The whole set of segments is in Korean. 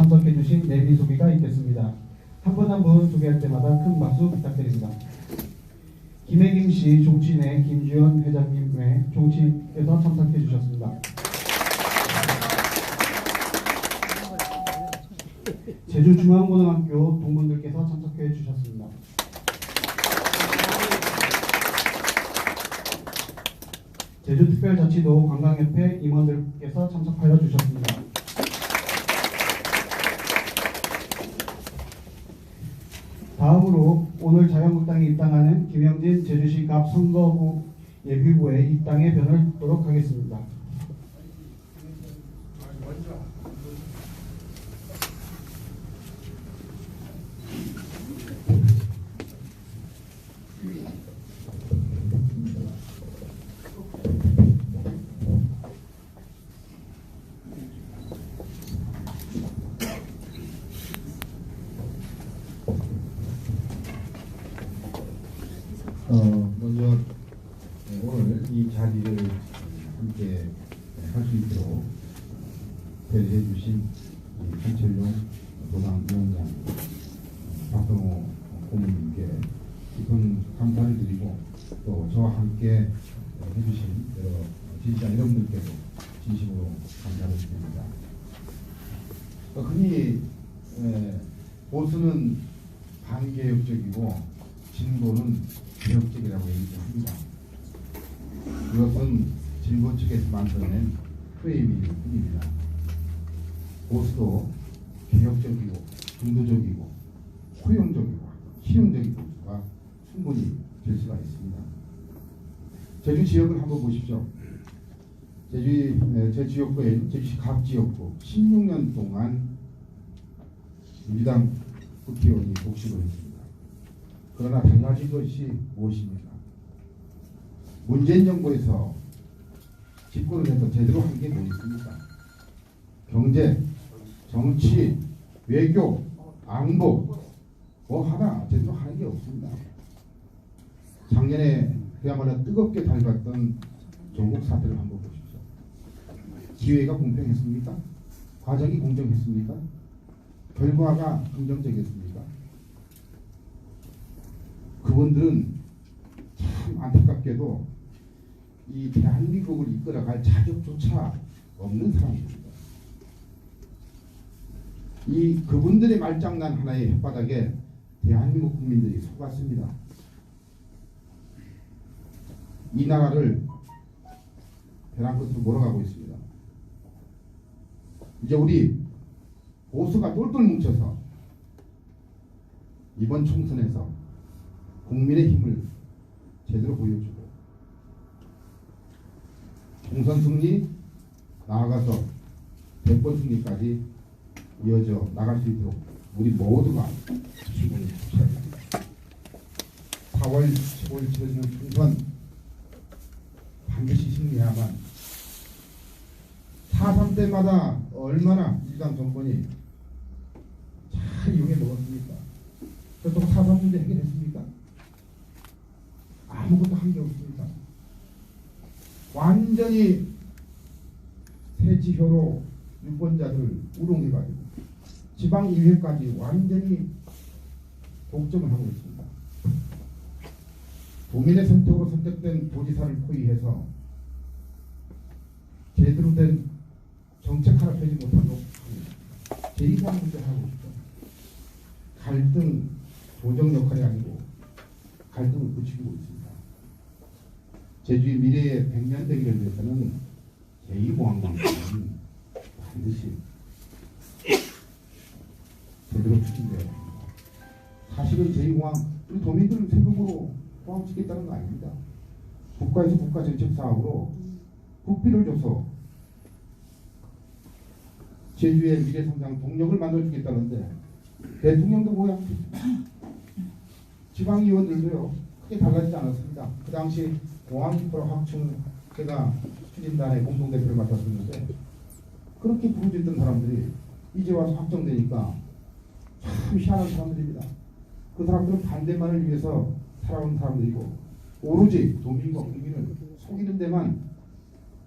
참석해 주신 내비 소개가 있겠습니다. 한 분 한 분 소개할 때마다 큰 박수 부탁드립니다. 김혜김 씨 종친회 김주현 회장님 외 종친에서 참석해 주셨습니다. 제주중앙고등학교 동문들께서 참석해 주셨습니다. 제주특별자치도 관광협회 임원들께서 참석하여 주셨습니다. 다음으로 오늘 자유한국당에 입당하는 김영진 제주시 갑 선거구 예비부의 입당의 변을 듣도록 하겠습니다. 어, 먼저 네, 오늘 이 자리를 함께 할 수 있도록 배려해 주신 우리 한철용 도당위원장 박동호 고문님께 깊은 감사를 드리고 또 저와 함께 해주신 여러 지지자 여러분들께도 진심으로 감사를 드립니다. 어, 흔히 에, 보수는 반개혁적이고 진보는 개혁적이라고 얘기합니다. 이것은 진보 측에서 만들어낸 프레임일 뿐입니다. 보수도 개혁적이고 중도적이고 포용적이고 실용적이고가 충분히 될 수가 있습니다. 제주 지역을 한번 보십시오. 제주 에, 제 지역구에 제주시 갑 지역구 16년 동안 민주당 국회의원이 복식을 했습니다. 그러나 달라진 것이 무엇입니까? 문재인 정부에서 집권을 해서 제대로 한 게 뭐 있습니까? 경제, 정치, 외교, 안보 뭐 하나 제대로 하는 게 없습니다. 작년에 그야말로 뜨겁게 달갔던 조국 사태를 한번 보십시오. 기회가 공평했습니까? 과정이 공정했습니까? 결과가 긍정적이었습니까? 그분들은 참 안타깝게도 이 대한민국을 이끌어갈 자격조차 없는 사람입니다. 이 그분들의 말장난 하나의 혓바닥에 대한민국 국민들이 속았습니다. 이 나라를 벼랑 끝으로 몰아가고 있습니다. 이제 우리 보수가 똘똘 뭉쳐서 이번 총선에서 국민의 힘을 제대로 보여주고 총선 승리 나아가서 대권 승리까지 이어져 나갈 수 있도록 우리 모두가 힘을 합쳐야 됩니다. 4월 15일 치러지는 총선 반드시 승리해야만 4.3 때마다 얼마나 민주당 정권이 잘 이용해 먹었습니까? 그래서 4.3 문제 해결했습니까? 아무것도 한 게 없습니다. 완전히 새지효로 유권자들을 우롱해가지고 지방의회까지 완전히 독점을 하고 있습니다. 도민의 선택으로 선택된 도지사를 포위해서 제대로 된 정책 하나 펴지 못하고 제2상 문제를 하고 있죠. 갈등 조정 역할이 아니고 갈등을 부추기고 있습니다. 제주의 미래의 백년 대기를 위해서는 제2공항만큼은 반드시 제2공항 우리 도민들 세금으로 짓겠다는 거 아닙니다. 국가에서 국가 정책 사업으로 국비를 줘서 제주의 미래 성장 동력을 만들어주겠다는데 대통령도 뭐야? 지방의원들도요 크게 달라지지 않았습니다. 그 당시 공항 인프라 확충 제가 추진단의 공동대표를 맡았었는데 그렇게 부르짖던 사람들이 이제 와서 확정되니까 참 희한한 사람들입니다. 그 사람들은 반대만을 위해서 살아온 사람들이고 오로지 도민과 국민을 속이는 데만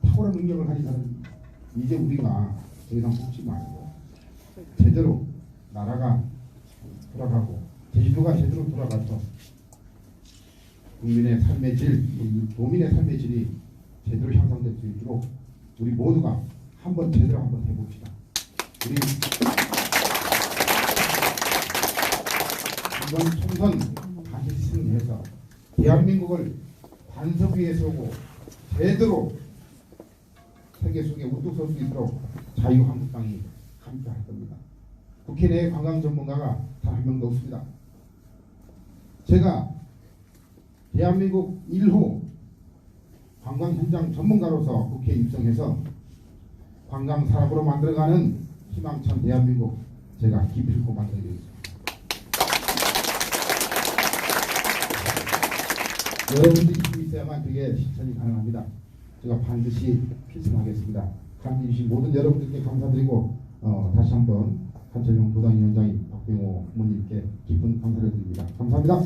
탁월한 능력을 가진 사람입니다. 이제 우리가 더 이상 속지 말고 제대로 나라가 돌아가고 제주도가 제대로 돌아가서 국민의 삶의 질, 도민의 삶의 질이 제대로 향상될 수 있도록 우리 모두가 한번 제대로 한번 해봅시다. 우리 이번 총선 다시 승리해서 대한민국을 반석 위에 서고 제대로 세계 속에 우뚝 설 수 있도록 자유한국당이 함께 할 겁니다. 국회 내 관광 전문가가 단 한 명도 없습니다. 제가 대한민국 1호 관광 현장 전문가로서 국회에 입성해서 관광 산업으로 만들어가는 희망찬 대한민국 제가 기필코 만들어드리겠습니다. 여러분들이 있어야만 그게 실천이 가능합니다. 제가 반드시 필승하겠습니다. 함께 해주신 모든 여러분들께 감사드리고 어, 다시 한번 한철용 도당위원장인 박병호 부모님께 깊은 감사를 드립니다. 감사합니다.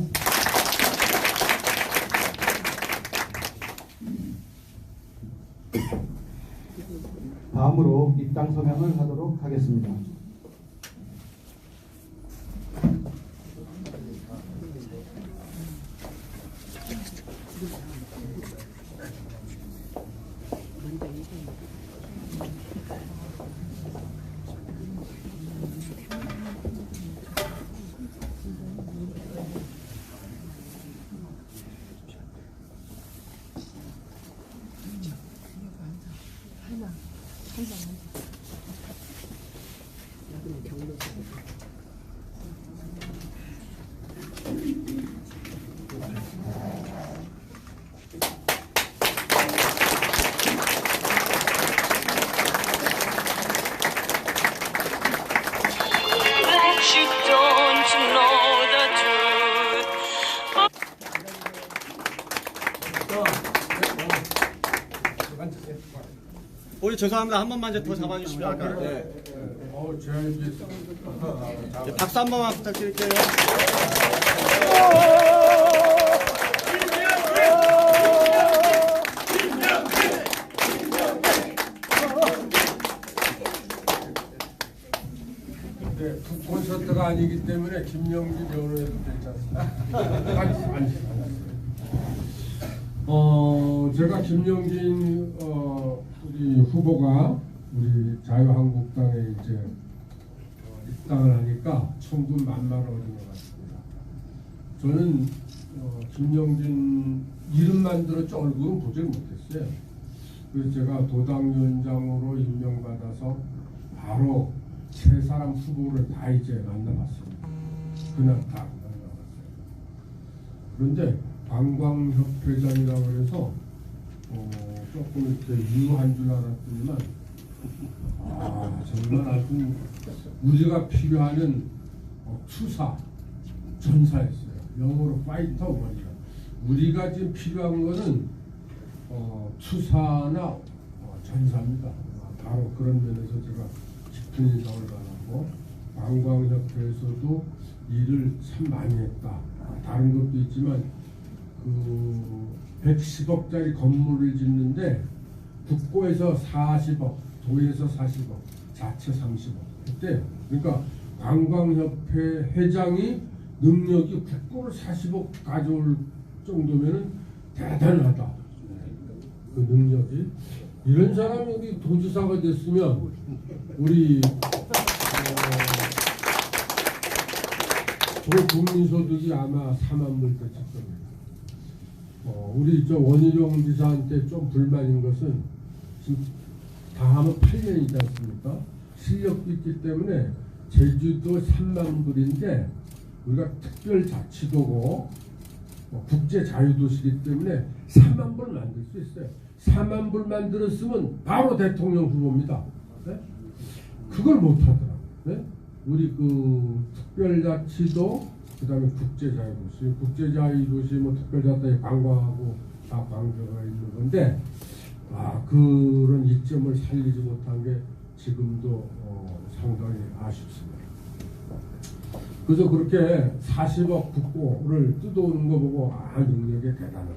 다음으로 입당 서명을 하도록 하겠습니다. 죄송합니다. 한 번만 이제 더 잡아주시면 아까. 네. 이제 네, 박수 한 번만 부탁드릴게요. 네, 콘서트가 아니기 때문에 김영기 변호해도 괜찮습니다. 아니, 아니, 아니. 어, 제가 김영진 후보가 우리 자유한국당에 이제 어, 입당을 하니까 천군 만마를 얻은 것 같습니다. 저는 어, 김영진 이름만 들었죠 얼굴은 보질 못했어요. 그래서 제가 도당위원장으로 임명받아서 바로 세 사람 후보를 다 이제 만나봤습니다. 그냥 다 만나봤어요. 그런데 관광협회장이라고 해서 어, 조금 이렇게 유한 줄 알았더니만 아 정말 아주 우리가 필요하는 어, 투사 전사였어요. 영어로 파이터 원이라. 우리가 지금 필요한 거는 어, 투사나 어, 전사입니다. 아, 바로 그런 면에서 제가 깊은 인상을 받았고 관광협회에서도 일을 참 많이 했다. 아, 다른 것도 있지만 그 110억짜리 건물을 짓는데 국고에서 40억, 도에서 40억, 자체 30억. 그때 그러니까 관광협회 회장이 능력이 국고를 40억 가져올 정도면은 대단하다. 그 능력이 이런 사람이 우리 도지사가 됐으면 우리 어, 저 국민소득이 아마 4만 불 됐을 겁니다. 어, 우리 저 원희룡 지사한테 좀 불만인 것은 지금 다 하면 8년이지 않습니까? 실력도 있기 때문에 제주도 3만 불인데 우리가 특별자치도고 어, 국제 자유도시이기 때문에 3만 불 만들 수 있어요. 4만 불 만들었으면 바로 대통령 후보입니다. 네? 그걸 못하더라고요. 네? 우리 그 특별자치도 그 다음에 국제자유 도시, 국제자유 도시 뭐 특별자치도 관광하고 다 관계가 있는 건데 아 그런 이점을 살리지 못한 게 지금도 어, 상당히 아쉽습니다. 그래서 그렇게 40억 국고를 뜯어오는 거 보고 아 능력이 대단하다.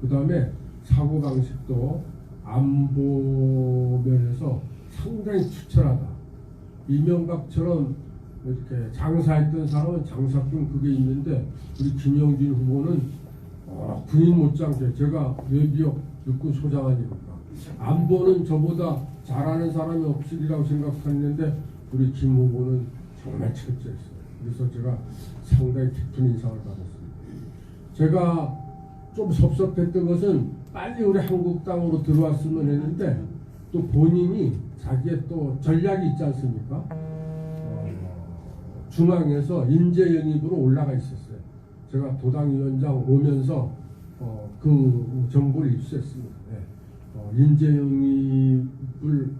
그 다음에 사고 방식도 안보 면에서 상당히 추천하다. 이명박처럼 이렇게 장사했던 사람은 장사꾼 그게 있는데 우리 김영진 후보는 어, 군인 못지않게 제가 외비역 육군 소장 아닙니까 안보는 저보다 잘하는 사람이 없으리라고 생각했는데 우리 김 후보는 정말 철저했어요. 그래서 제가 상당히 깊은 인상을 받았습니다. 제가 좀 섭섭했던 것은 빨리 우리 한국당으로 들어왔으면 했는데 또 본인이 자기의 또 전략이 있지 않습니까? 어, 중앙에서 인재 영입으로 올라가 있었어요. 제가 도당위원장 오면서 어, 그 정보를 입수했습니다. 네. 어, 인재 영입을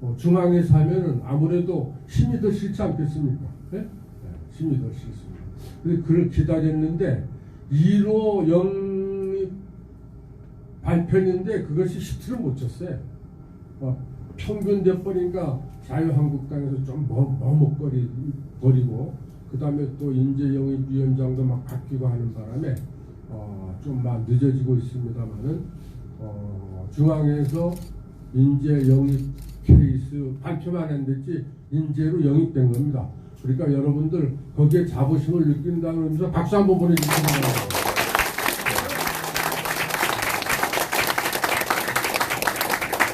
어, 중앙에서 하면은 아무래도 힘이 더 싫지 않겠습니까? 네? 네, 힘이 더 싫습니다. 그래서 그를 기다렸는데 1호 영입 발표했는데 그것이 히트를 못 쳤어요. 어, 평균 돼버리니까 자유한국당에서 좀 머- 머뭇거리 버리고 그 다음에 또 인재 영입 위원장도 막 바뀌고 하는 바람에 어, 좀 막 늦어지고 있습니다만은 어, 중앙에서 인재 영입 케이스 발표만 안 됐지 인재로 영입된 겁니다. 그러니까 여러분들 거기에 자부심을 느낀다는 의미에서 박수 한번 보내주시기 바랍니다.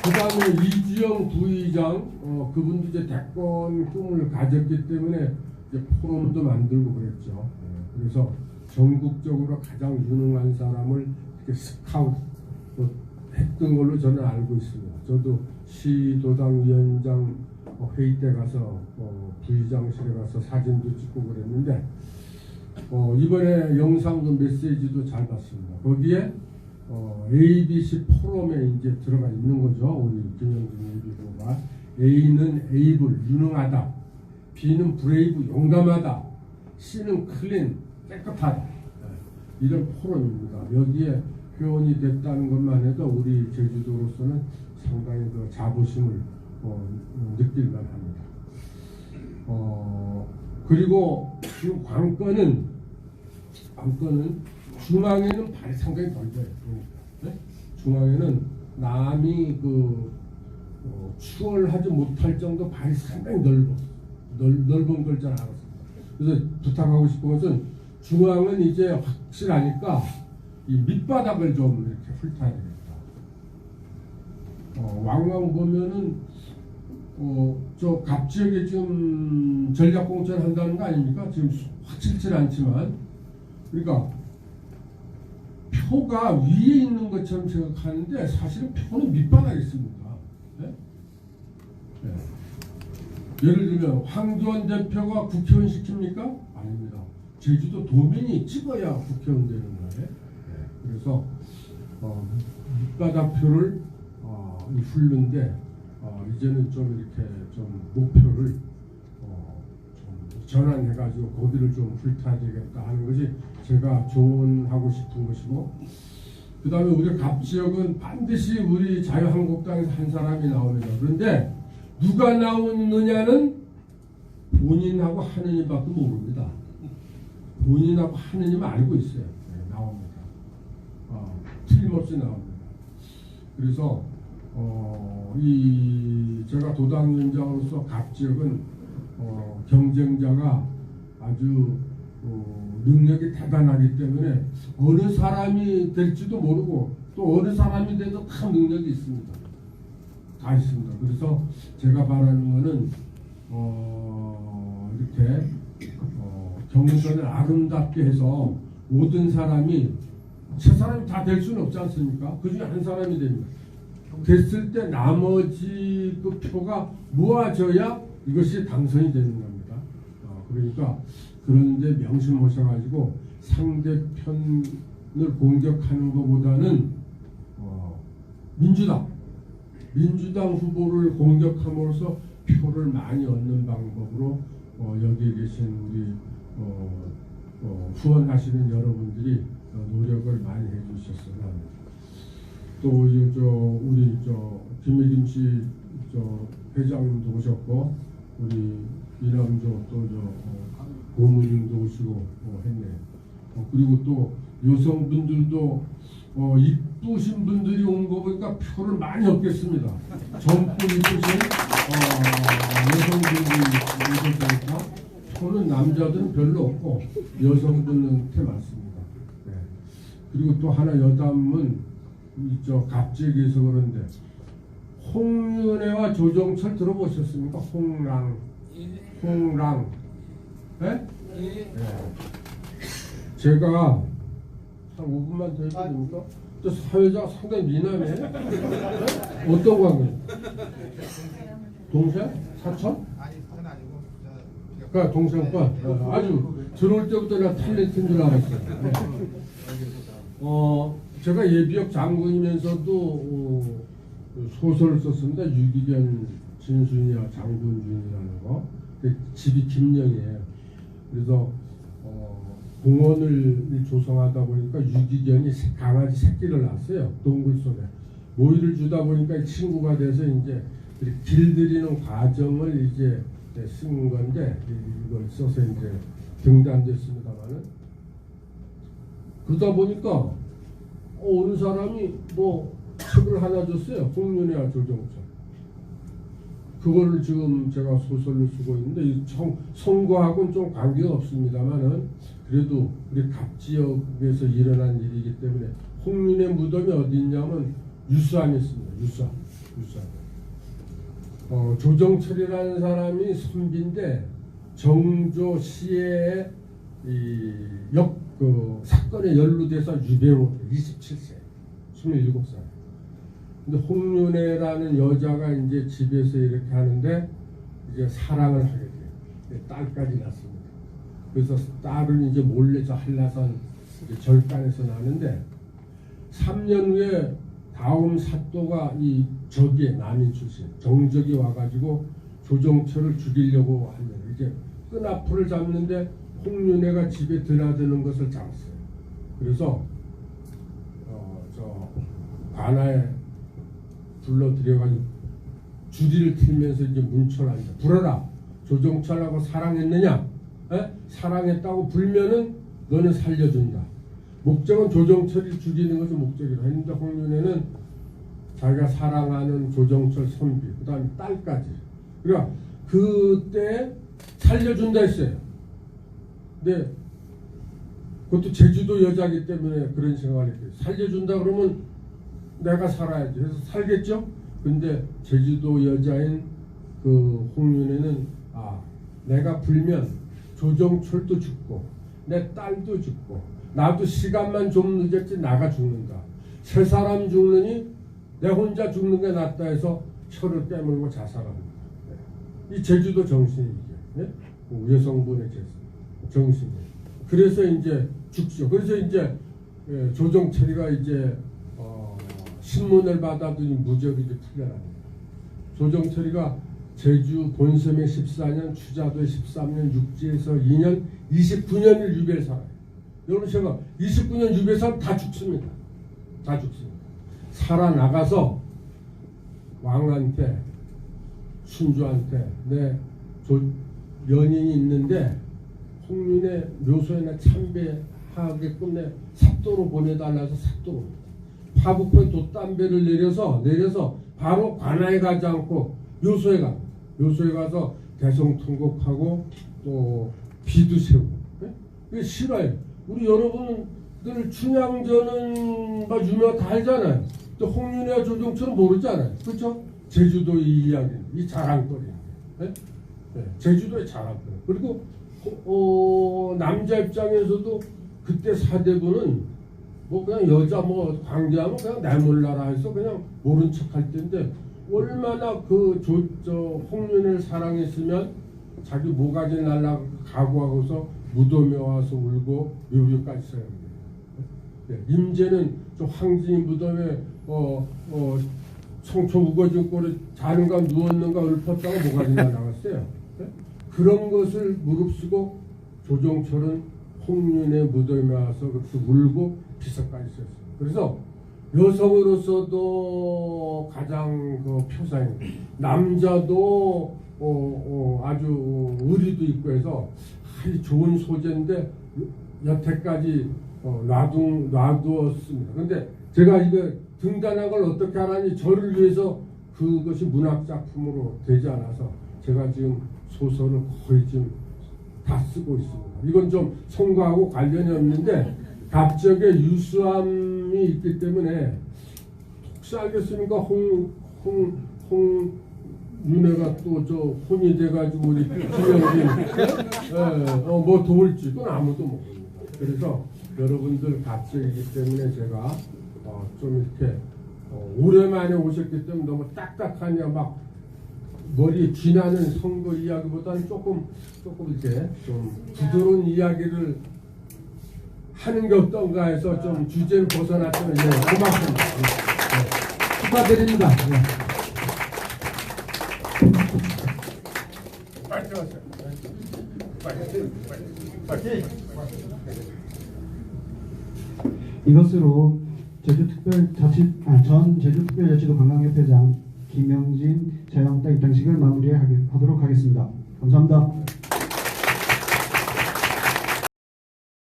그 다음에 이주영 부의장, 어, 그분도 이제 대권 꿈을 가졌기 때문에 이제 포럼도 만들고 그랬죠. 예, 그래서 전국적으로 가장 유능한 사람을 이렇게 스카우트 어, 했던 걸로 저는 알고 있습니다. 저도 시도당 위원장 어, 회의 때 가서 어, 부의장실에 가서 사진도 찍고 그랬는데 어, 이번에 영상도 메시지도 잘 봤습니다. 거기에 어, ABC 포럼에 이제 들어가 있는 거죠. 우리 김영준 예비후보가 A는 에이블 유능하다, B는 브레이브 용감하다, C는 클린 깨끗하다 네, 이런 포럼입니다. 여기에 표현이 됐다는 것만 해도 우리 제주도로서는 상당히 그 자부심을 어, 느낄만 합니다. 어, 그리고 지금 관건은 관건은 중앙에는 발이 상당히 넓어요. 그러니까. 네? 중앙에는 남이 그 어, 추월하지 못할 정도 발이 상당히 넓어 넓, 넓은 걸 잘 알았습니다. 그래서 부탁하고 싶은 것은 중앙은 이제 확실하니까 이 밑바닥을 좀 이렇게 훑어야 되겠다. 어, 왕왕 보면은 어, 저 갑지역에 지금 전략 공천을 한다는 거 아닙니까? 지금 확실치 않지만 그러니까 표가 위에 있는 것처럼 생각하는데 사실은 표는 밑바닥에 있습니다. 네? 네. 예를 들면 황교안 대표가 국회의원 시킵니까? 아닙니다. 제주도 도민이 찍어야 국회의원 되는 거예요. 네. 그래서 어, 밑바닥표를 어, 훑는데 어, 이제는 좀 이렇게 좀 목표를 전환해가지고 거기를 좀 훑어야 되겠다 하는 것이 제가 조언하고 싶은 것이고 그 다음에 우리 갑 지역은 반드시 우리 자유한국당에서 한 사람이 나옵니다. 그런데 누가 나오느냐는 본인하고 하느님밖에 모릅니다. 본인하고 하느님 알고 있어요. 네, 나옵니다. 어, 틀림없이 나옵니다. 그래서 어, 이 제가 도당위원장으로서 각 지역은 어, 경쟁자가 아주 어, 능력이 대단하기 때문에 어느 사람이 될지도 모르고 또 어느 사람이 돼도 다 능력이 있습니다. 다 있습니다. 그래서 제가 바라는 거는 어, 이렇게 어, 경선을 아름답게 해서 모든 사람이 세 사람이 다 될 수는 없지 않습니까? 그 중에 한 사람이 됩니다. 됐을 때 나머지 그 표가 모아져야 이것이 당선이 되는 겁니다. 어, 그러니까 그런데 명심하셔가지고 상대편을 공격하는 것보다는 어, 민주당 민주당 후보를 공격함으로써 표를 많이 얻는 방법으로 어, 여기에 계신 우리 어, 어, 후원하시는 여러분들이 어, 노력을 많이 해주셨으면 합니다. 또 이제 저 우리 저 김혜김 씨저 회장님도 오셨고 우리 이남조 또저 어, 고모님도 오시고 어, 했네요. 어, 그리고 또 여성분들도 어, 이쁘신 분들이 온 거 보니까 표를 많이 얻겠습니다. 젊고 이쁘신 어, 여성들이 있으니까 표는 남자들은 별로 없고 여성들한테 많습니다. 네. 그리고 또 하나 여담은 이저 갑자기에서 그런데 홍윤회와 조정철 들어보셨습니까? 홍랑 홍랑 네? 네. 제가 한 5분만 더 해도 됩니까? 저 사회자가 상당히 미남해. 네? 어떤 관계? 동생? 사촌? 아니 그건 아니고 그러니까 동생과 어, 아주 들어올 때부터 내가 탤런트인 줄 알았어요. 네. 어, 제가 예비역 장군이면서도 어, 소설을 썼습니다. 유기견 진순이와 장군준이라는 거. 그 집이 김영이에요. 그래서 어, 공원을 조성하다 보니까 유기견이 새- 강아지 새끼를 낳았어요. 동굴 속에. 모이를 주다 보니까 친구가 돼서 이제 길들이는 과정을 이제 네, 쓴 건데 이- 이걸 써서 이제 등단됐습니다만은 그러다 보니까 어, 어느 사람이 뭐 책을 하나 줬어요. 홍윤회와 조정철. 그거를 지금 제가 소설로 쓰고 있는데 이 성, 선거하고는 좀 관계가 없습니다만은 그래도 우리 갑 지역에서 일어난 일이기 때문에 홍윤의 무덤이 어디 있냐면 유수안에 있습니다. 유수안. 유수안. 어, 조정철이라는 사람이 선비인데 정조 시에 이역 그 사건에 연루돼서 유배로 27세, 27살. 근데 홍윤혜라는 여자가 이제 집에서 이렇게 하는데 이제 사랑을 하게 돼요. 네, 딸까지 낳습니다. 그래서 딸은 이제 몰래 저 한라산 이제 절간에서 나는데 3년 후에 다음 사또가 이 적의 남인 출신 정적이 와가지고 조정철을 죽이려고 합니다. 이제 끈앞풀을 잡는데 홍윤회가 집에 드나드는 것을 잡았어요. 그래서 어, 저 관아에 불러들여가지고 주리를 틀면서 이제 문철한다. 불어라. 조정철하고 사랑했느냐? 에? 사랑했다고 불면은 너는 살려준다. 목적은 조정철이 죽이는 것이 목적이라 했는데 홍윤회는 자기가 사랑하는 조정철 선비, 그 다음에 딸까지. 그러니까 그때 살려준다 했어요. 근데 그것도 제주도 여자기 때문에 그런 생각을 했어요. 살려준다 그러면 내가 살아야지. 그래서 살겠죠? 근데 제주도 여자인 그 홍윤회는 아, 내가 불면 조정철도 죽고 내 딸도 죽고 나도 시간만 좀 늦었지 나가 죽는다. 세 사람 죽느니 내 혼자 죽는 게 낫다 해서 철을 빼물고 자살합니다. 네. 이 제주도 정신이 이게 네? 그 여성분의 제- 정신이. 그래서 이제 죽죠. 그래서 이제 예, 조정철이가 이제 어, 신문을 받아더니 무적이 이제 풀려납니다. 조정철이가 제주 본섬에 14년, 추자도에 13년, 육지에서 2년, 29년을 유배를 살아요. 여러분 제가 29년 유배 살면 다 죽습니다. 다 죽습니다. 살아나가서 왕한테 순주한테 내 조, 연인이 있는데 홍윤의 묘소에나 참배하게끔 내 삽도로 보내달라서 삽도로 파북포에 돛담배를 내려서 내려서 바로 관아에 가지 않고 묘소에 가 묘소에 가서 대성 통곡하고 또 비도 세우고 예? 이게 싫어요. 우리 여러분들 춘향전은 막 유명 다 알잖아요. 또 홍윤회와 조정철은 모르잖아요. 그렇죠? 제주도 이 이야기, 이 자랑거리. 예? 예, 제주도의 자랑거리. 그리고 어, 남자 입장에서도 그때 사대부는 뭐 그냥 여자 뭐 관계하면 그냥 내 몰라라 해서 그냥 모른 척 할 텐데 얼마나 그 조 저 홍윤을 사랑했으면 자기 모가지 날라 각오하고서 무덤에 와서 울고 묘비까지 써야 합니다. 예, 임제는 저 황진이 무덤에 어, 어, 성초 우거진 꼴에 자는가 누웠는가 읊었다가 모가지 날라갔어요. 예? 그런 것을 무릅쓰고 조정철은 홍윤의 무덤에 와서 그렇게 울고 비석까지 썼어요. 그래서 여성으로서도 가장 그 표상이 남자도 어, 어, 아주 의리도 있고 해서 아주 좋은 소재인데 여태까지 어, 놔둔, 놔두었습니다. 근데 제가 이거 등단한 걸 어떻게 하라니 저를 위해서 그것이 문학 작품으로 되지 않아서 제가 지금 소설을 거의 지금 다 쓰고 있습니다. 이건 좀 선거하고 관련이 없는데 갑자기 유수함이 있기 때문에 혹시 알겠습니까? 홍, 홍, 홍, 윤회가 또 저 혼이 돼가지고 우리 김영진, 예, 어, 뭐 도울지 그건 아무도 모릅니다. 그래서 여러분들 갑자기이기 때문에 제가 어, 좀 이렇게 어, 오랜만에 오셨기 때문에 너무 딱딱하냐 막 머리에 쥐나는 선거 이야기보다는 조금 조금 이렇게 좀 부드러운 이야기를 하는 게 어떤가 해서 좀 주제를 벗어났더니 네, 고맙습니다. 네. 축하드립니다. 네. 이것으로 제주특별자치 아, 전 제주특별자치도 관광협회장 김영진 자영당 입장식을 마무리하도록 하겠습니다. 감사합니다.